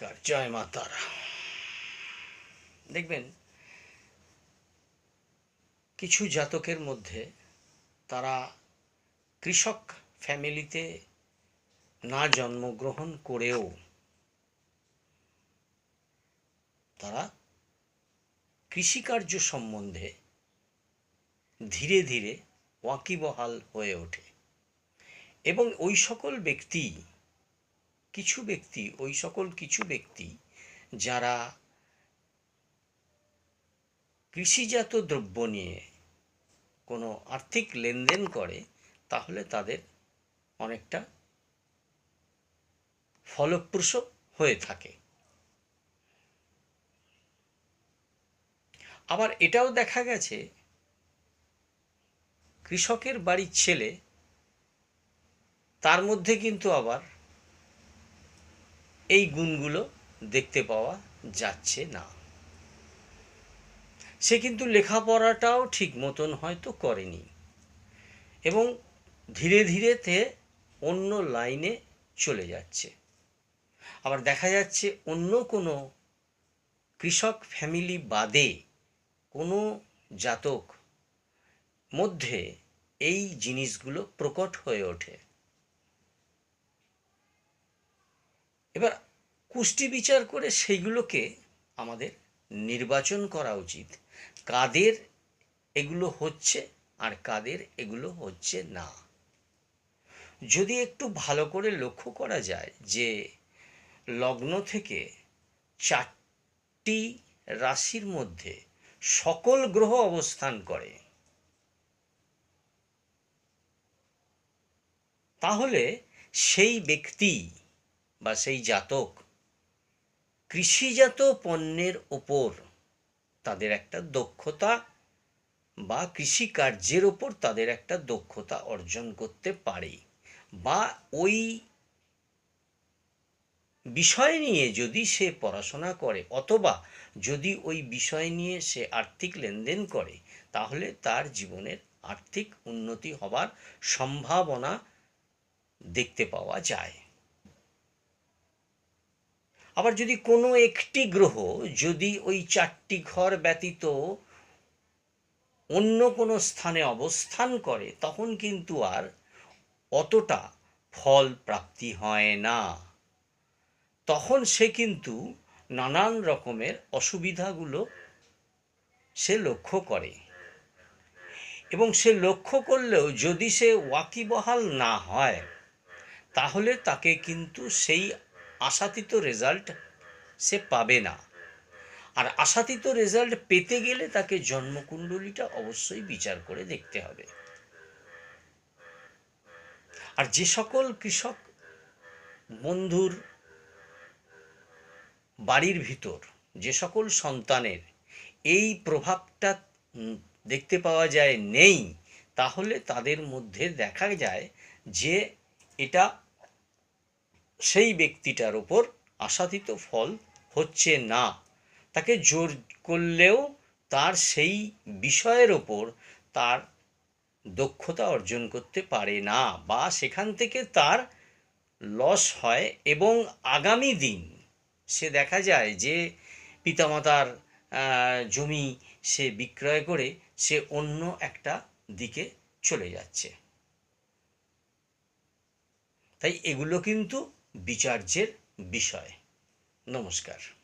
নমস্কার জয় মা তারা দেখবেন, কিছু জাতকের মধ্যে তারা কৃষক ফ্যামিলিতে না জন্মগ্রহণ করেও তারা কৃষিকার্য সম্বন্ধে ধীরে ধীরে ওয়াকিবহাল হয়ে ওঠে। এবং ওই সকল ব্যক্তি কিছু ব্যক্তি, ওই সকল কিছু ব্যক্তি যারা কৃষিজাত দ্রব্য নিয়ে কোনো আর্থিক লেনদেন করে, তাহলে তাদের অনেকটা ফলপ্রসূ হয়ে থাকে। আবার এটাও দেখা গেছে, কৃষকের বাড়ির ছেলে, তার মধ্যে কিন্তু আবার এই গুণগুলো দেখতে পাওয়া যাচ্ছে না। সে কিন্তু লেখাপড়াটাও ঠিক মতন হয়তো করেনি এবং ধীরে ধীরে তে অন্য লাইনে চলে যাচ্ছে। আবার দেখা যাচ্ছে অন্য কোনো কৃষক ফ্যামিলি বাদে কোনো জাতক মধ্যে এই জিনিসগুলো প্রকট হয়ে ওঠে। এবার কুষ্টি বিচার করে সেইগুলোকে আমাদের নির্বাচন করা উচিত। কাদের এগুলো হচ্ছে আর কাদের এগুলো হচ্ছে না। যদি একটু ভালো করে লক্ষ্য করা যায় যে লগ্ন থেকে চারটি রাশির মধ্যে সকল গ্রহ অবস্থান করে, তাহলে সেই ব্যক্তি বা সেই জাতক কৃষিজাত পণ্যের ওপর তাদের একটা দক্ষতা বা কৃষিকার্যের ওপর তাদের একটা দক্ষতা অর্জন করতে পারে বা ওই বিষয় নিয়ে যদি সে পড়াশোনা করে অথবা যদি ওই বিষয় নিয়ে সে আর্থিক লেনদেন করে, তাহলে তার জীবনের আর্থিক উন্নতি হবার সম্ভাবনা দেখতে পাওয়া যায়। আবার যদি কোনো একটি গ্রহ যদি ওই চারটি ঘর ব্যতীত অন্য কোনো স্থানে অবস্থান করে, তখন কিন্তু আর অতটা ফল প্রাপ্তি হয় না। তখন সে কিন্তু নানান রকমের অসুবিধাগুলো সে লক্ষ্য করে। এবং সে লক্ষ্য করলেও যদি সে ওয়াকিবহাল না হয়, তাহলে তাকে কিন্তু সেই আশাতীত রেজাল্ট সে পাবে না। আর আশাতীত রেজাল্ট পেতে গেলে তাকে জন্মকুণ্ডলীটা অবশ্যই বিচার করে দেখতে হবে। আর যে সকল কৃষক বন্ধুর বাড়ির ভিতর, যে সকল সন্তানের এই প্রভাবটা দেখতে পাওয়া যায় নেই, তাহলে তাদের মধ্যে দেখা যায় যে এটা সেই ব্যক্তিটার ওপর আশাতীত ফল হচ্ছে না। তাকে জোর করলেও তার সেই বিষয়ের ওপর তার দক্ষতা অর্জন করতে পারে না বা সেখান থেকে তার লস হয় এবং আগামী দিন সে দেখা যায় যে পিতামাতার জমি সে বিক্রয় করে সে অন্য একটা দিকে চলে যাচ্ছে। তাই এগুলো কিন্তু বিচার্যের বিষয়। নমস্কার।